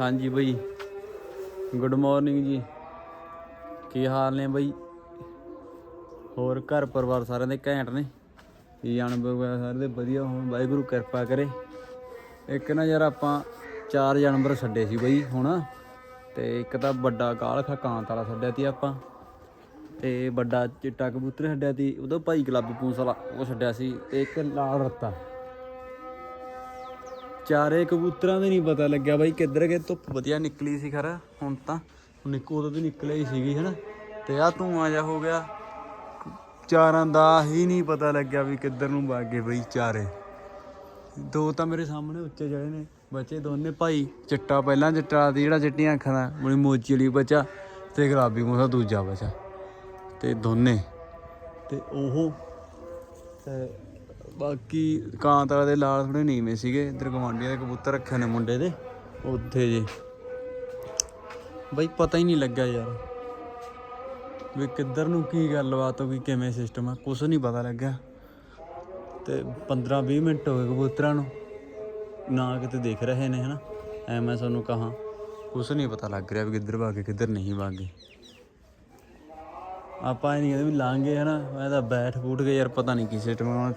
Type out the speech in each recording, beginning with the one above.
ਹਾਂਜੀ ਬਈ। Good morning ਜੀ। ਕੀ ਹਾਲ ਨੇ ਬਈ? ਹੋਰ ਘਰ ਪਰਿਵਾਰ ਸਾਰਿਆਂ ਦੇ ਘੈਂਟ ਨੇ? ਜਾਨਵਰ ਵਗੈਰਾ ਸਾਰੇ ਦੇ ਵਧੀਆ ਹੋਣ। ਵਾਹਿਗੁਰੂ ਕਿਰਪਾ ਕਰੇ। ਇੱਕ ਨਾ ਯਾਰ ਆਪਾਂ ਚਾਰ ਜਾਨਵਰ ਛੱਡੇ ਸੀ ਬਈ ਹੁਣ। ਤੇ ਇੱਕ ਤਾਂ ਵੱਡਾ ਕਾਲਖਾ ਕਾਂਤ ਵਾਲਾ ਛੱਡਿਆ ਤੀ ਆਪਾਂ। ਤੇ ਵੱਡਾ ਚਿੱਟਾ ਕਬੂਤਰ ਛੱਡਿਆ ਤੀ। ਉਹਦਾ ਭਾਈ ਗੁਲਾਬੀ ਪੂੰਸ ਵਾਲਾ, ਉਹ ਛੱਡਿਆ ਸੀ। ਤੇ ਇੱਕ ਲਾਲ ਰੱਤਾ। ਚਾਰੇ ਕਬੂਤਰਾਂ ਦੇ ਨਹੀਂ ਪਤਾ ਲੱਗਿਆ ਬਾਈ ਕਿੱਧਰ ਗਏ। ਧੁੱਪ ਵਧੀਆ ਨਿਕਲੀ ਸੀ ਖਰਾ, ਹੁਣ ਤਾਂ। ਹੁਣ ਇੱਕ ਉਦੋਂ ਦੀ ਨਿਕਲਿਆ ਹੀ ਸੀਗੀ, ਹਨਾ। ਤੇ ਆ ਧੂਆਂ ਜਾ ਹੋ ਗਿਆ। ਚਾਰਾਂ ਦਾ ਹੀ ਨਹੀਂ ਪਤਾ ਲੱਗਿਆ ਵੀ ਕਿੱਧਰ ਨੂੰ ਵਗ ਗਏ ਬਈ ਚਾਰੇ। ਦੋ ਤਾਂ ਮੇਰੇ ਸਾਹਮਣੇ ਉੱਚੇ ਜਿਹੜੇ ਨੇ, ਬੱਚੇ ਦੋਨੇ ਭਾਈ। ਚਿੱਟਾ ਪਹਿਲਾਂ ਚਿੱਟਾ ਦੀ ਜਿਹੜਾ ਚਿੱਟੀਆਂ ਅੱਖਾਂ ਦਾ ਮੁੜੀ ਮੋਚੀ ਵਾਲੀ ਬੱਚਾ ਤੇ ਗੁਲਾਬੀ ਮੂੰਹ ਦਾ ਦੂਜਾ ਬੱਚਾ। ਤੇ ਦੋਨੇ। ਤੇ ਉਹ, ਤੇ ਬਾਕੀ ਕਾਂਤ ਦੇ ਲਾਲ ਥੋੜੇ ਨੀਵੇਂ ਸੀਗੇ, ਇਧਰ ਗਵਾਂਡੀਆਂ ਦੇ ਕਬੂਤਰ ਰੱਖੇ ਨੇ ਮੁੰਡੇ ਦੇ, ਉੱਥੇ ਜੇ। ਬਈ ਪਤਾ ਹੀ ਨਹੀਂ ਲੱਗਾ ਯਾਰ ਵੀ ਕਿੱਧਰ ਨੂੰ ਕੀ ਗੱਲਬਾਤ ਹੋ ਗਈ, ਕਿਵੇਂ ਸਿਸਟਮ ਆ ਕੁਝ ਨਹੀਂ ਪਤਾ ਲੱਗਿਆ। ਤੇ 15 20 ਮਿੰਟ ਹੋ ਗਏ ਕਬੂਤਰਾਂ ਨੂੰ, ਨਾ ਕਿਤੇ ਦੇਖ ਰਹੇ ਨੇ, ਹਨਾ? ਐ ਮੈਂ ਤੁਹਾਨੂੰ ਕਹਾ ਕੁਝ ਨਹੀਂ ਪਤਾ ਲੱਗ ਰਿਹਾ ਵੀ ਕਿੱਧਰ ਭਾਗੇ ਕਿੱਧਰ ਨਹੀਂ ਭਾਗੇ ਆਪਾਂ ਇਹ ਨਹੀਂ ਕਹਿੰਦੇ ਵੀ ਲਾਂਗੇ ਹਨਾ? ਮੈਂ ਤਾਂ ਬੈਠ ਬੂਠ ਕੇ ਯਾਰ ਪਤਾ ਨਹੀਂ ਕੀ ਸਿਸਟਮ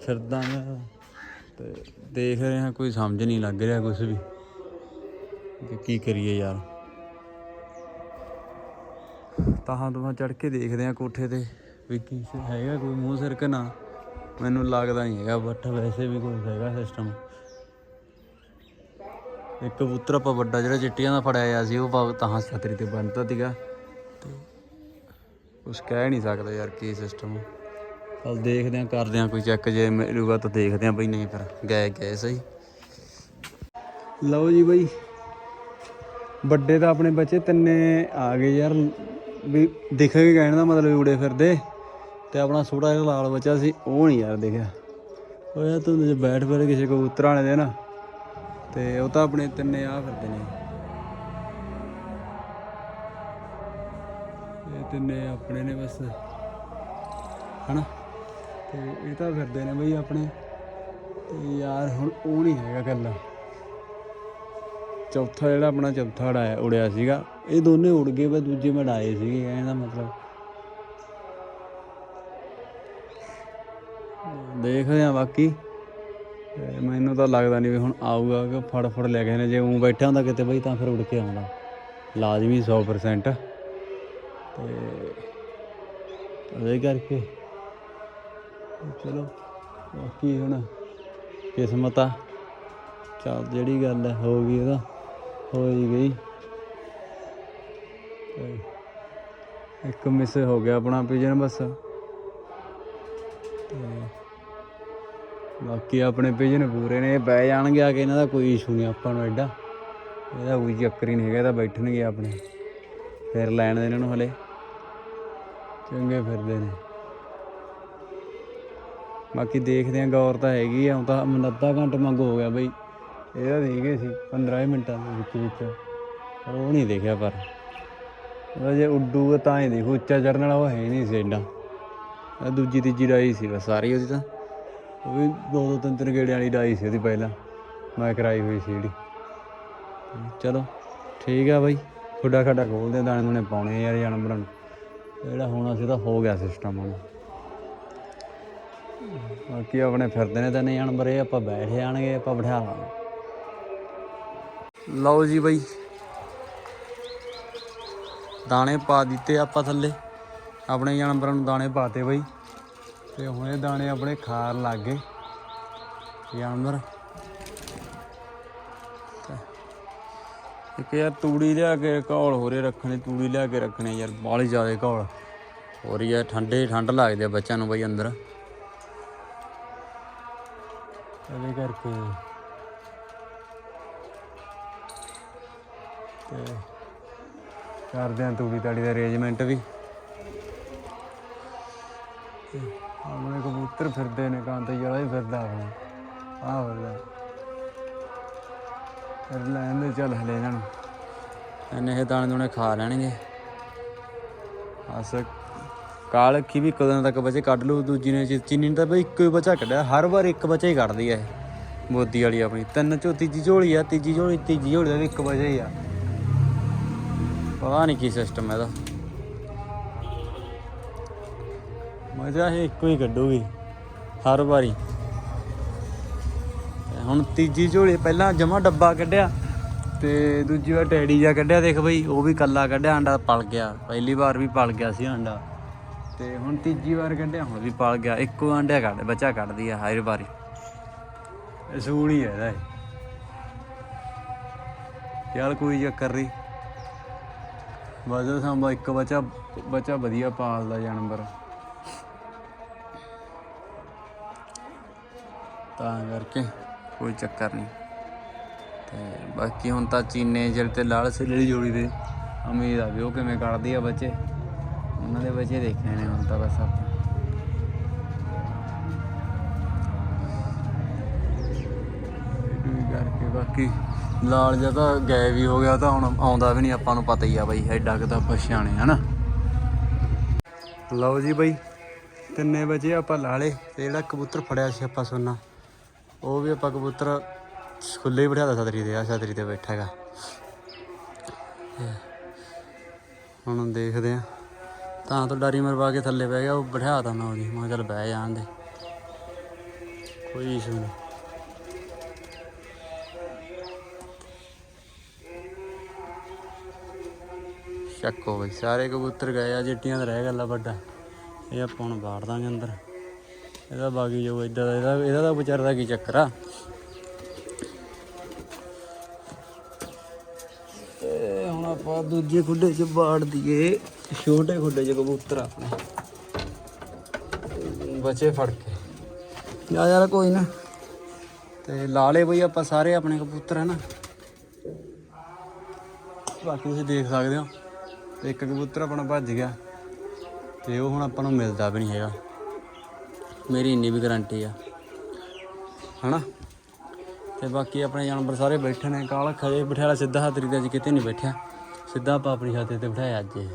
ਫਿਰਦਾ ਮੈਂ ਤੇ ਦੇਖ ਰਹੇ ਹਾਂ, ਕੋਈ ਸਮਝ ਨਹੀਂ ਲੱਗ ਰਿਹਾ ਕੁਝ ਵੀ ਕਿ ਕੀ ਕਰੀਏ ਯਾਰ। ਤਾਹਾਂ ਤੋਂ ਚੜ ਕੇ ਦੇਖਦੇ ਆ ਕੋਠੇ ਤੇ ਵੀ ਕੀ ਸ- ਹੈਗਾ ਕੋਈ ਮੂੰਹ ਸਿਰ ਕਿ ਨਾ। ਮੈਨੂੰ ਲੱਗਦਾ ਨਹੀਂ ਹੈਗਾ ਬਟ ਵੈਸੇ ਵੀ ਕੋਈ ਹੈਗਾ ਸਿਸਟਮ ਇੱਕ ਕਬੂਤਰ ਆਪਾਂ ਵੱਡਾ ਜਿਹੜਾ ਚਿੱਟੀਆਂ ਦਾ ਫੜਿਆ ਆ ਸੀ, ਉਹ ਪਾ ਤਾਂ ਸਤਰੀ ਤੇ ਬੰਨਤਾ ਸੀਗਾ ਤੇ ਕੁਛ ਕਹਿ ਨਹੀਂ ਸਕਦਾ ਯਾਰ ਕੀ ਸਿਸਟਮ ਚਲ ਦੇਖਦੇ ਆਂ, ਕਰਦੇ ਆਂ ਕੋਈ ਚੈੱਕ ਜੇ ਮਿਲੂਗਾ ਤਾਂ ਦੇਖਦੇ ਆਂ ਬਈ ਨਹੀਂ ਫਿਰ ਗਏ ਗਏ ਸਹੀ। ਲਓ ਜੀ ਬਈ, ਵੱਡੇ ਤਾਂ ਆਪਣੇ ਬੱਚੇ ਤਿੰਨੇ ਆ ਗਏ ਯਾਰ, ਵੀ ਦਿਖ ਕੇ ਕਹਿਣ ਦਾ ਮਤਲਬ ਉੜੇ ਫਿਰਦੇ, ਤੇ ਆਪਣਾ ਛੋਟਾ ਜਿਹਾ ਲਾਲ ਬੱਚਾ ਸੀ, ਉਹ ਨਹੀਂ ਯਾਰ ਦਿਖਿਆ। ਉਹ ਯਾਰ ਤੂੰ ਜੇ ਬੈਠ ਫਿਰ ਕਿਸੇ ਕਬੂਤਰਾਂ ਵਾਲੇ ਦੇ ਨਾ, ਤੇ ਉਹ ਤਾਂ ਆਪਣੇ ਤਿੰਨੇ ਆ ਫਿਰਦੇ ਨੇ। ਇਹ ਤਿੰਨੇ ਆਪਣੇ ਨੇ ਬਸ, ਹਨਾ? ਤੇ ਇਹ ਤਾਂ ਫਿਰਦੇ ਨੇ ਬਈ ਆਪਣੇ। ਤੇ ਯਾਰ ਹੁਣ ਉਹ ਨਹੀਂ ਹੈਗਾ ਕੱਲਾ। ਚੌਥਾ ਜਿਹੜਾ ਆਪਣਾ ਚੌਥਾ ਉਡਾਇਆ ਉੜਿਆ ਸੀਗਾ। ਇਹ ਦੋਨੇ ਉੜ ਗਏ, ਬਸ ਦੂਜੇ ਮੈਂ ਉਡਾਏ ਸੀਗੇ ਕਹਿਣ ਦਾ ਮਤਲਬ। ਦੇਖਦੇ ਆ ਬਾਕੀ। ਮੈਨੂੰ ਤਾਂ ਲੱਗਦਾ ਨਹੀਂ ਵੀ ਹੁਣ ਆਊਗਾ, ਕਿ ਫੜ ਫੜ ਲੈ ਗਏ ਨੇ। ਜੇ ਉਹ ਬੈਠਾ ਹੁੰਦਾ ਕਿਤੇ ਬਈ, ਤਾਂ ਫਿਰ ਉੜ ਕੇ ਆਉਂਦਾ। ਲਾਜ਼ਮੀ 100% ਤੇ ਉਹਦੇ ਕਰਕੇ ਚਲੋ, ਬਾਕੀ ਹੁਣ ਕਿਸਮਤ ਆ। ਚੱਲ ਜਿਹੜੀ ਗੱਲ ਹੈ ਹੋ ਗਈ ਉਹਦਾ ਹੋ ਹੀ ਗਈ ਇੱਕ ਮਿਸ ਹੋ ਗਿਆ ਆਪਣਾ ਪਿਜਨ ਬਸ। ਤੇ ਬਾਕੀ ਆਪਣੇ ਪਿਜਨ ਪੂਰੇ ਨੇ, ਇਹ ਬਹਿ ਜਾਣਗੇ ਆ ਕੇ, ਇਹਨਾਂ ਦਾ ਕੋਈ ਇਸ਼ੂ ਨਹੀਂ ਆਪਾਂ ਨੂੰ ਐਡਾ। ਇਹਦਾ ਕੋਈ ਚੱਕਰ ਹੀ ਨਹੀਂ ਹੈਗਾ, ਇਹ ਤਾਂ ਬੈਠਣਗੇ ਆਪਣੇ। ਫਿਰ ਲੈਣ ਦੇ ਇਹਨਾਂ ਨੂੰ ਹਲੇ। ਚੰਗੇ ਫਿਰਦੇ ਨੇ। ਬਾਕੀ ਦੇਖਦੇ ਆਂ ਗੌਰ ਤਾਂ ਹੈਗੀ ਆ, ਹੁਣ ਤਾਂ ਮੈਨੂੰ ਅੱਧਾ ਘੰਟਾ ਮੰਗ ਹੋ ਗਿਆ ਬਈ। ਇਹਦਾ ਦੇਖੇ ਸੀ 15 ਮਿੰਟਾਂ ਦੇ ਵਿੱਚ ਵਿੱਚ। ਪਰ ਉਹ ਨਹੀਂ ਦੇਖਿਆ ਪਰ। ਉਹ ਜੇ ਉੱਡੂਗਾ ਤਾਂ ਹੀ ਦੇਖੋ, ਉੱਚਾ ਚੜਨ ਵਾਲਾ ਉਹ ਹੈ ਨਹੀਂ ਸੀ ਐਡਾ। ਦੂਜੀ ਤੀਜੀ ਡਾਈ ਸੀ, ਬਸ ਸਾਰੀ ਉਹਦੀ ਤਾਂ। ਉਹ ਵੀ ਦੋ ਦੋ ਤਿੰਨ ਤਿੰਨ ਗੇੜਿਆਂ ਵਾਲੀ ਡਾਈ ਸੀ ਉਹਦੀ ਪਹਿਲਾਂ। ਮੈਂ ਕਰਾਈ ਹੋਈ ਸੀ ਜਿਹੜੀ। ਚਲੋ, ਠੀਕ ਆ ਬਾਈ। ਖੁੱਡਾ ਖੱਡਾ ਖੋਲਦੇ ਦਾਣੇ ਦੁਣੇ ਪਾਉਣੇ ਯਾਰ ਜਾਨਵਰਾਂ ਨੂੰ। ਜਿਹੜਾ ਹੋਣਾ ਸੀ ਤਾਂ ਹੋ ਗਿਆ ਸਿਸਟਮ ਹੁਣ। ਬਾਕੀ ਆਪਣੇ ਫਿਰਦੇ ਨੇ ਤਾਂ ਨਹੀਂ ਜਾਨਵਰ ਇਹ ਆਪਾਂ ਬੈਠ ਜਾਣਗੇ ਆਪਾਂ ਬਿਠਾ ਲਾਂਗੇ। ਲਓ ਜੀ ਬਾਈ। ਦਾਣੇ ਪਾ ਦਿੱਤੇ ਆਪਾਂ ਥੱਲੇ। ਆਪਣੇ ਜਾਨਵਰਾਂ ਨੂੰ ਦਾਣੇ ਪਾਤੇ ਬਾਈ। ਤੇ ਹੁਣ ਇਹ ਦਾਣੇ ਆਪਣੇ ਖਾਰ ਲੱਗ ਗਏ। ਜਾਨਵਰ ਇੱਕ ਯਾਰ ਤੂੜੀ ਲਿਆ ਕੇ ਘੌਲ ਹੋ ਰਹੀ ਰੱਖਣੀ, ਤੂੜੀ ਲਿਆ ਕੇ ਰੱਖਣੇ ਯਾਰ, ਬਾਹਲੀ ਜ਼ਿਆਦਾ ਘੌਲ। ਹੋ ਰਹੀ ਹੈ ਠੰਡੇ, ਠੰਡ ਲੱਗਦੇ ਆ ਬੱਚਿਆਂ ਨੂੰ ਬਾਈ ਅੰਦਰ। ਇਹਦੇ ਕਰਕੇ। ਤੇ ਕਰਦੇ ਆਂ ਤੂੜੀ ਤਾੜੀ ਦਾ ਅਰੇਂਜਮੈਂਟ ਵੀ। ਤੇ ਆਪਣੇ ਕਬੂਤਰ ਫਿਰਦੇ ਨੇ ਕਾਂਤੇ ਜਿਹੜਾ ਹੀ ਫਿਰਦਾ ਆਪਣਾ। ਆਹ ਫਿਰਦਾ। ਫਿਰ ਲੈਣ ਦੇ ਚੱਲ ਹਲੇ ਇਹਨਾਂ ਨੂੰ। ਇਹਨੇ ਇਹ ਦਾਣੇ ਦੂਣੇ ਖਾ ਲੈਣਗੇ। ਅਸ ਕਾਲ ਕੀ ਵੀ ਕਦੋਂ ਤੱਕ ਬੱਚੇ ਕੱਢ ਲੂ ਦੂਜੀ ਨੇ ਚੀਨੀ ਨੇ ਤਾਂ ਬਈ ਇੱਕੋ ਹੀ ਬੱਚਾ ਕੱਢਿਆ, ਹਰ ਵਾਰ ਇੱਕ ਬੱਚਾ ਹੀ ਕੱਢਦੀ ਹੈ ਬੋਦੀ ਵਾਲੀ ਆਪਣੀ, ਤਿੰਨ ਚੋ ਤੀਜੀ ਝੋਲੀ ਆ, ਤੀਜੀ ਝੋਲੀ ਤੀਜੀ ਝੋਲੀ ਦਾ ਵੀ ਇੱਕ ਵਜੇ ਹੀ ਆ। ਪਤਾ ਨਹੀਂ ਕੀ ਸਿਸਟਮ ਹੈ ਇਹਦਾ। ਮਜ਼ਾ ਇਹ ਇੱਕੋ ਹੀ ਕੱਢੂਗੀ, ਹਰ ਵਾਰੀ। ਹੁਣ ਤੀਜੀ ਝੋਲੀ ਪਹਿਲਾਂ ਜਮਾ ਡੱਬਾ ਕੱਢਿਆ, ਤੇ ਦੂਜੀ ਵਾਰ ਟੈਡੀ ਜਾ ਕੱਢਿਆ, ਦੇਖ ਬਈ, ਉਹ ਵੀ ਕੱਲਾ ਕੱਢਿਆ ਅੰਡਾ ਪਲ ਗਿਆ, ਪਹਿਲੀ ਵਾਰ ਵੀ ਪਲ ਗਿਆ ਸੀ ਅੰਡਾ ਤੇ ਹੁਣ ਤੀਜੀ ਵਾਰ ਕੱਢਿਆ, ਹੁਣ ਵੀ ਪਾਲ ਗਿਆ। ਇੱਕੋ ਅੰਡਾ ਕੱਢ, ਬੱਚਾ ਕੱਢਦੀ ਆ ਹਰ ਵਾਰੀ। ਅਸੂਲ ਹੀ ਹੈ ਇਹਦਾ ਇਹ। ਚੱਲ ਕੋਈ ਚੱਕਰ ਨਹੀਂ ਵਜਾ ਸੰਭਾ ਇੱਕ ਬੱਚਾ ਬੱਚਾ ਵਧੀਆ ਪਾਲਦਾ ਜਾਨਵਰ। ਤਾਂ ਕਰਕੇ ਕੋਈ ਚੱਕਰ ਨਹੀਂ ਤੇ ਬਾਕੀ ਹੁਣ ਤਾਂ ਚੀਨੇ ਜਿਹੜੇ ਤੇ ਲਾਲ ਸਿੱਲੜੀ ਜੋੜੀ ਦੇ। ਉਮੀਦ ਆ ਵੀ ਉਹ ਕਿਵੇਂ ਕੱਢਦੀ ਆ ਬੱਚੇ। ਉਹਨਾਂ ਦੇ ਬੱਚੇ ਦੇਖਣੇ ਨੇ ਹੁਣ ਤਾਂ ਬਸ ਆਪਾਂ। ਵੀ ਕਰਕੇ ਬਾਕੀ ਲਾਲ ਜਿਹਾ ਤਾਂ ਗਾਇਬ ਹੀ ਹੋ ਗਿਆ, ਤਾਂ ਹੁਣ ਆਉਂਦਾ ਵੀ ਨਹੀਂ, ਆਪਾਂ ਨੂੰ ਪਤਾ ਹੀ ਆ ਬਾਈ, ਐਡਾ ਕਿ ਤਾਂ ਪਛਾਣੇ ਹਨਾ ਲਓ ਜੀ ਬਾਈ, ਤਿੰਨੇ ਵਜੇ ਆਪਾਂ ਲਾ ਲੇ ਤੇ ਜਿਹੜਾ ਕਬੂਤਰ ਫੜਿਆ ਸੀ ਆਪਾਂ ਸੋਨਾ, ਉਹ ਵੀ ਆਪਾਂ ਕਬੂਤਰ ਖੁੱਲੇ ਹੀ ਬਿਠਾਦਾ ਛਤਰੀ ਤੇ ਆ ਛਤਰੀ ਤੇ ਬੈਠਾ ਹੈਗਾ। ਹੁਣ ਦੇਖਦੇ ਆ। ਤਾਂ ਤੋਂ ਡਾਰੀ ਮਰਵਾ ਕੇ ਥੱਲੇ ਬਹਿ ਗਿਆ, ਉਹ ਬਿਠਾ ਤਾ ਮੈਂ ਉਹਦੀ। ਮੈਂ ਕਿਹਾ ਚੱਲ ਬਹਿ ਜਾਣ ਦੇ। ਕੋਈ ਇਸ਼ੂ ਨਹੀਂ। ਚੱਕੋ ਬਈ, ਸਾਰੇ ਕਬੂਤਰ ਗਏ ਆ ਜਿੱਟੀਆਂ ਦਾ ਰਹਿ ਗੱਲਾ ਵੱਡਾ। ਇਹ ਆਪਾਂ ਹੁਣ ਬਾੜ ਦਾਂਗੇ ਅੰਦਰ। ਇਹਦਾ ਬਾਗੀ ਜੋ ਇਦਾਂ ਦਾ ਇਹਦਾ ਇਹਦਾ ਤਾਂ ਵਿਚਾਰ ਦਾ ਕੀ ਚੱਕਰ ਆ? ਤੇ ਆਪਾਂ ਦੂਜੇ ਖੁੱਡੇ 'ਚ ਬਾੜ ਦਈਏ। ਛੋਟੇ ਖੁੱਡੇ 'ਚ ਕਬੂਤਰ ਆਪਣੇ। ਬਚੇ ਫੜ ਕੇ। ਜਾ ਯਾਰ ਕੋਈ ਨਾ। ਤੇ ਲਾ ਲੇ ਬਈ ਆਪਾਂ ਸਾਰੇ ਆਪਣੇ ਕਬੂਤਰ ਹੈ ਨਾ ਬਾਕੀ ਤੁਸੀਂ ਦੇਖ ਸਕਦੇ ਹੋ। ਤੇ ਇੱਕ ਕਬੂਤਰ ਆਪਣਾ ਭੱਜ ਗਿਆ। ਤੇ ਉਹ ਹੁਣ ਆਪਾਂ ਨੂੰ ਮਿਲਦਾ ਵੀ ਨਹੀਂ ਹੈਗਾ। ਮੇਰੀ ਇੰਨੀ ਵੀ ਗਾਰੰਟੀ ਆ। ਹਨਾ? ਤੇ ਬਾਕੀ ਆਪਣੇ ਜਾਨਵਰ ਸਾਰੇ ਬੈਠੇ ਨੇ। ਕਾਲ ਖੜੇ ਬਿਠਾਲਾ ਸਿੱਧਾ ਹਾਤਰੀ ਤੇ ਅੱਜ ਕਿਤੇ ਨਹੀਂ ਬੈਠਿਆ। ਸਿੱਧਾ ਆਪਾਂ ਆਪਣੀ ਛਾਤੇ ਤੇ ਬਿਠਾਇਆ ਅੱਜ ਇਹ।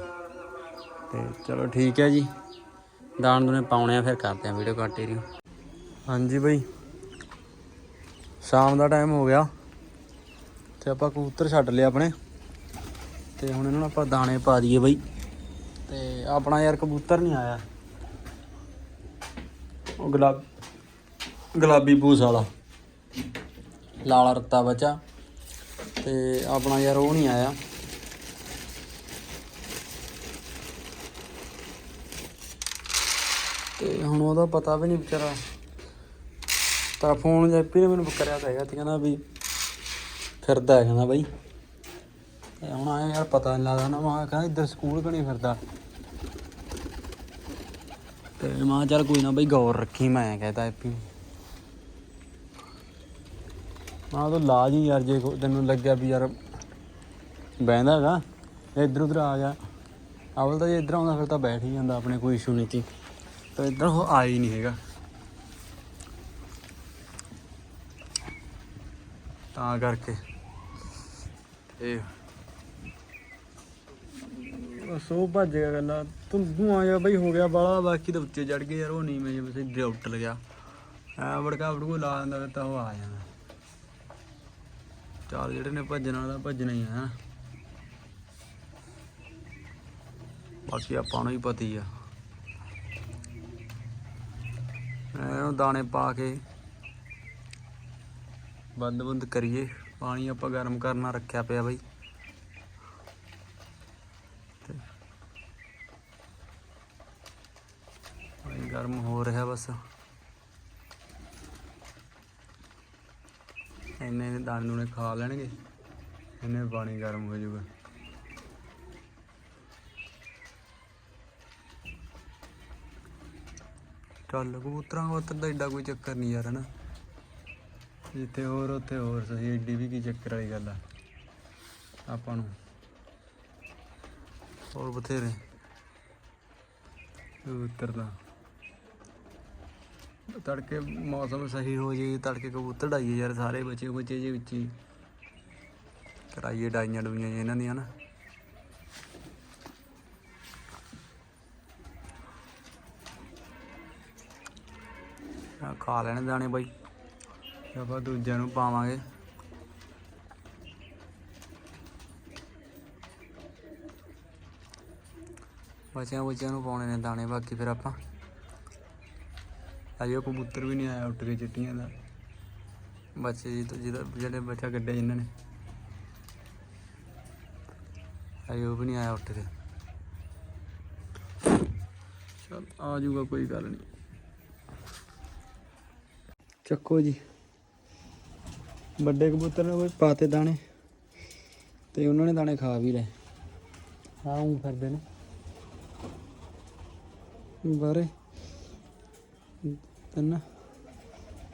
ਤੇ ਚਲੋ ਠੀਕ ਹੈ ਜੀ। ਦਾਣ ਦੂਣੇ ਪਾਉਣੇ ਆ, ਫਿਰ ਕਰਦੇ ਆ ਵੀਡੀਓ ਕੰਟੀਨਿਊ ਹਾਂਜੀ ਬਈ। ਸ਼ਾਮ ਦਾ ਟਾਈਮ ਹੋ ਗਿਆ। ਤੇ ਆਪਾਂ ਕਬੂਤਰ ਛੱਡ ਲਿਆ ਆਪਣੇ। ਤੇ ਹੁਣ ਇਹਨਾਂ ਨੂੰ ਆਪਾਂ ਦਾਣੇ ਪਾ ਦਈਏ ਬਈ। ਤੇ ਆਪਣਾ ਯਾਰ ਕਬੂਤਰ ਨਹੀਂ ਆਇਆ। ਉਹ ਗੁਲਾਬ ਗੁਲਾਬੀ ਪੂਸ ਵਾਲਾ। ਲਾਲ ਰੱਤਾ ਬੱਚਾ। ਤੇ ਆਪਣਾ ਯਾਰ ਉਹ ਨਹੀਂ ਆਇਆ। ਤੇ ਉਹਦਾ ਪਤਾ ਵੀ ਨਹੀਂ ਵਿਚਾਰਾ। ਤਾਂ ਫੋਨ ਜੈਪੀ ਨੇ ਮੈਨੂੰ ਕਰਿਆ ਤਾਂ ਹੈਗਾ ਤੇ ਕਹਿੰਦਾ ਵੀ ਫਿਰਦਾ ਹੈ, ਕਹਿੰਦਾ ਬਾਈ। ਤੇ ਹੁਣ ਆਇਆ ਯਾਰ ਪਤਾ ਨਹੀਂ ਲੱਗਦਾ ਨਾ, ਮੈਂ ਕਹਿੰਦਾ ਇੱਧਰ ਸਕੂਲ ਕਣੀ ਫਿਰਦਾ? ਤੇ ਮੈਂ ਚੱਲ ਕੋਈ ਨਾ ਬਈ, ਗੌਰ ਰੱਖੀ ਮੈਂ, ਕਹਿੰਦਾ ਐਪੀ ਮਾਂ ਤਾਂ ਲਾ ਜੀ ਯਾਰ, ਜੇ ਤੈਨੂੰ ਲੱਗਿਆ ਵੀ ਯਾਰ ਬਹਿੰਦਾ ਹੈਗਾ ਇੱਧਰ ਉਧਰ ਆ ਜਾ। ਅਵਲ ਤਾਂ ਜੇ ਇੱਧਰ ਆਉਂਦਾ, ਫਿਰ ਤਾਂ ਬੈਠ ਹੀ ਜਾਂਦਾ, ਆਪਣੇ ਕੋਈ ਇਸ਼ੂ ਨਹੀਂ ਸੀ। ਤਾਂ ਇੱਧਰ ਉਹ ਆਇਆ ਹੀ ਨਹੀਂ ਹੈਗਾ। ਤਾਂ ਕਰਕੇ ਤੇ ਬਸ ਉਹ ਭੱਜ ਗਿਆ ਗੱਲਾਂ। ਤੂੰ ਆ ਜਾ ਬਈ ਹੋ ਗਿਆ ਬਾਲਾ, ਬਾਕੀ ਤਾਂ ਉੱਤੇ ਚੜ ਗਏ ਯਾਰ, ਉਹ ਨਹੀਂ ਮੈਂ ਜਿਵੇਂ ਸਿੱਧੇ ਉੱਟ ਐ ਵੜਕਾ ਵੜਕੂ ਲਾ ਦਿੰਦਾ ਫਿਰ ਤਾਂ ਉਹ ਆ ਜਾਣਾ ਚਾਰ ਜਿਹੜੇ ਨੇ ਭੱਜਣ ਵਾਲਾ ਭੱਜਣਾ ਹੀ ਆ ਬਾਕੀ ਆਪਾਂ ਨੂੰ ਹੀ ਪਤੀ ਆ। ਇਹਨੂੰ ਦਾਣੇ ਪਾ ਕੇ ਬੰਦ ਬੰਦ ਕਰੀਏ। ਪਾਣੀ ਆਪਾਂ ਗਰਮ ਕਰਨਾ ਰੱਖਿਆ ਪਿਆ ਬਈ। ਪਾਣੀ ਗਰਮ ਹੋ ਰਿਹਾ ਬਸ। ਇੰਨੇ ਦਾਣੇ ਦੂਣੇ ਖਾ ਲੈਣਗੇ। ਇੰਨੇ ਪਾਣੀ ਗਰਮ ਹੋ ਜਾਊਗਾ। ਚੱਲ, ਕਬੂਤਰਾਂ ਕਬੂਤਰ ਦਾ ਏਡਾ ਕੋਈ ਚੱਕਰ ਨਹੀਂ ਯਾਰ, ਹਨਾ? ਜਿੱਥੇ ਹੋਰ, ਉੱਥੇ ਹੋਰ, ਸਹੀ, ਏਡੀ ਵੀ ਕੀ ਚੱਕਰ ਵਾਲੀ ਗੱਲ ਆ, ਆਪਾਂ ਨੂੰ। ਹੋਰ ਬਥੇਰੇ। ਕਬੂਤਰ ਦਾ ਤੜਕੇ ਮੌਸਮ ਸਹੀ ਹੋ ਜੇ, ਤੜਕੇ ਕਬੂਤਰ ਡਾਈਏ ਯਾਰ, ਸਾਰੇ ਬੱਚੇ ਬੱਚੇ ਜੇ ਵਿੱਚ ਹੀ। ਕਰਾਈਏ ਡਾਈਆਂ ਡੂਈਆਂ ਜਿਹੀਆਂ ਇਹਨਾਂ ਦੀਆਂ ਨਾ ਖਾ ਲੈਣੇ ਦਾਣੇ ਬਾਈ। ਆਪਾਂ ਦੂਜਿਆਂ ਨੂੰ ਪਾਵਾਂਗੇ। ਬੱਚਿਆਂ ਬੱਚਿਆਂ ਨੂੰ ਪਾਉਣੇ ਨੇ ਦਾਣੇ, ਬਾਕੀ ਫਿਰ ਆਪਾਂ ਅਜੇ ਉਹ ਕਬੂਤਰ ਵੀ ਨਹੀਂ ਆਇਆ ਉੱਟ ਕੇ ਚਿੱਟੀਆਂ ਦਾ। ਬੱਚੇ ਜੀ ਤੋਂ ਜਿਹਦਾ ਜਿਹੜੇ ਬੱਚਾ ਗੱਡੇ ਜਿਨ੍ਹਾਂ ਨੇ। ਅਜੇ ਉਹ ਵੀ ਨਹੀਂ ਆਇਆ ਉੱਠ ਕੇ ਚਲ ਆ ਜਾਊਗਾ, ਕੋਈ ਗੱਲ ਨਹੀਂ। ਚੱਕੋ ਜੀ। ਵੱਡੇ ਕਬੂਤਰ ਨੇ ਕੋਈ ਪਾਤੇ ਦਾਣੇ। ਤੇ ਉਹਨਾਂ ਨੇ ਦਾਣੇ ਖਾ ਵੀ ਲਏ। ਆਹ ਉਹ ਫਿਰਦੇ ਨੇ। ਬਾਰੇ ਤੈਨਾਂ।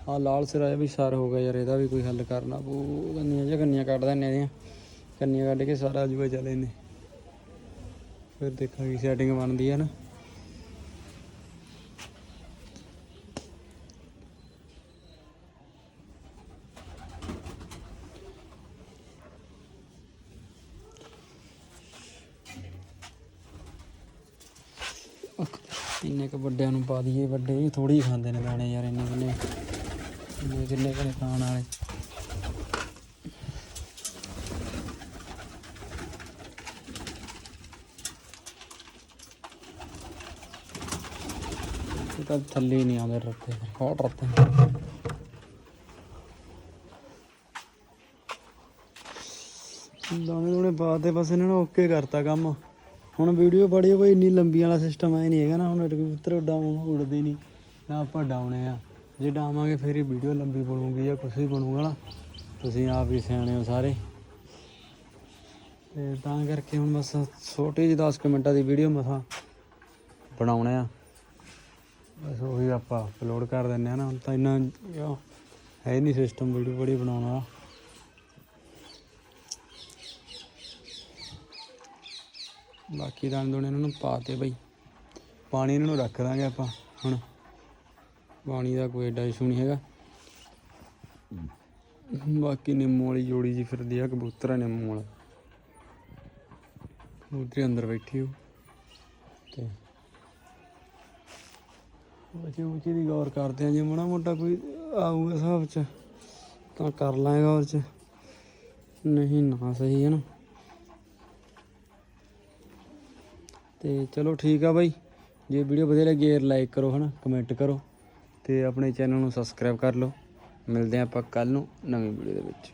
ਆ ਲਾਲ ਸਿਰਾਇਆ ਵੀ ਸਾਰ ਹੋ ਗਿਆ ਯਾਰ ਇਹਦਾ ਵੀ ਕੋਈ ਹੱਲ ਕਰਨਾ ਪਊ। ਕੰਨੀਆਂ ਜਾਂ ਕੰਨੀਆਂ ਕੱਢ ਦਿੰਨੇ ਇਹਦੀਆਂ। ਕੰਨੀਆਂ ਕੱਢ ਕੇ ਸਾਰਾ ਜੂਆ ਚਲੇ ਨੇ ਫਿਰ ਦੇਖਾਂਗੇ ਸੈਟਿੰਗ ਬਣਦੀ ਹੈ ਨਾ। ਇੰਨੇ ਵੱਡਿਆਂ ਨੂੰ ਪਾ ਦਈਏ, ਵੱਡੇ ਵੀ ਥੋੜੀ ਖਾਂਦੇ ਨੇ ਦਾਣੇ ਯਾਰ ਇੰਨੇ ਕਿੰਨੇ ਇੰਨੇ ਕਿੰਨੇ ਕਿੰਨੇ ਖਾਣ ਵਾਲੇ। ਤਾਂ ਥੱਲੇ ਨਹੀਂ ਆਉਂਦੇ ਰੱਤੇ ਹੌਟ ਰੱਤੇ ਦਾਣੇ ਦੋਣੇ ਪਾ ਦੇ ਬਸ ਇਹਨਾਂ ਨੂੰ ਓਕੇ ਕਰਤਾ ਕੰਮ। ਹੁਣ ਵੀਡੀਓ ਬੜੀ ਕੋਈ ਇੰਨੀ ਲੰਬੀ ਵਾਲਾ ਸਿਸਟਮ ਐ ਨਹੀਂ ਹੈਗਾ ਨਾ, ਹੁਣ ਕਬੂਤਰ ਡਾਊਨ ਉੜਦੇ ਨਹੀਂ ਨਾ। ਆਪਾਂ ਡਾਉਣੇ ਆ। ਜੇ ਡਾਵਾਂਗੇ ਫਿਰ ਹੀ ਵੀਡੀਓ ਲੰਬੀ ਬਣੂਗੀ ਜਾਂ ਕੁਛ ਵੀ ਬਣੂਗਾ ਨਾ। ਤੁਸੀਂ ਆਪ ਹੀ ਸਿਆਣੇ ਹੋ ਸਾਰੇ। ਤੇ ਤਾਂ ਕਰਕੇ ਹੁਣ ਬਸ ਛੋਟੀ ਜਿਹੀ 10 ਕੁ ਮਿੰਟਾਂ ਦੀ ਵੀਡੀਓ ਮਸਾਂ ਬਣਾਉਣੇ ਆ। ਬਸ ਉਹੀ ਆਪਾਂ ਅਪਲੋਡ ਕਰ ਦਿੰਨੇ ਆ ਨਾ, ਹੁਣ ਤਾਂ ਇੰਨਾ ਯਾ ਹੈ ਨਹੀਂ ਸਿਸਟਮ ਵੀਡੀਓ ਬੜੀ ਬਣਾਉਣ ਬਾਕੀ ਦਾਣੇ ਦੋਣੇ ਇਹਨਾਂ ਨੂੰ ਪਾਤੇ ਬਈ। ਪਾਣੀ ਇਹਨਾਂ ਨੂੰ ਰੱਖ ਦਾਂਗੇ ਆਪਾਂ ਹੁਣ। ਪਾਣੀ ਦਾ ਕੋਈ ਐਡਾ ਇਸ਼ੂ ਨਹੀਂ ਹੈਗਾ। ਬਾਕੀ ਨਿੰਮੂ ਵਾਲੀ ਜੋੜੀ ਜੀ ਫਿਰਦੀ ਆ, ਕਬੂਤਰਾਂ ਨਿੰਮੂ ਵਾਲਾ। ਕਬੂਤਰੀ ਅੰਦਰ ਬੈਠੀ ਹੋ ਤੇ ਬੱਚੇ ਉੱਚੀ ਦੀ ਗੌਰ ਕਰਦੇ ਆ, ਜੇ ਮਾੜਾ ਮੋਟਾ ਕੋਈ ਆਊਗਾ ਹਿਸਾਬ ਚ, ਤਾਂ ਕਰ ਲਾਂਗੇ ਗੌਰ ਚ। ਨਹੀਂ, ਨਾ ਸਹੀ ਹੈ ਨਾ। ਤੇ ਚਲੋ ਠੀਕ ਆ ਬਾਈ। ਜੇ ਵੀਡੀਓ ਵਧੀਆ ਲੱਗੀ ਲਾਈਕ ਕਰੋ ਹਨਾ ਕਮੈਂਟ ਕਰੋ ਤੇ ਆਪਣੇ ਚੈਨਲ ਨੂੰ ਸਬਸਕ੍ਰਾਈਬ ਕਰ ਲਓ। ਮਿਲਦੇ ਹਾਂ ਆਪਾਂ ਕੱਲ ਨੂੰ ਨਵੀਂ ਵੀਡੀਓ ਦੇ ਵਿੱਚ।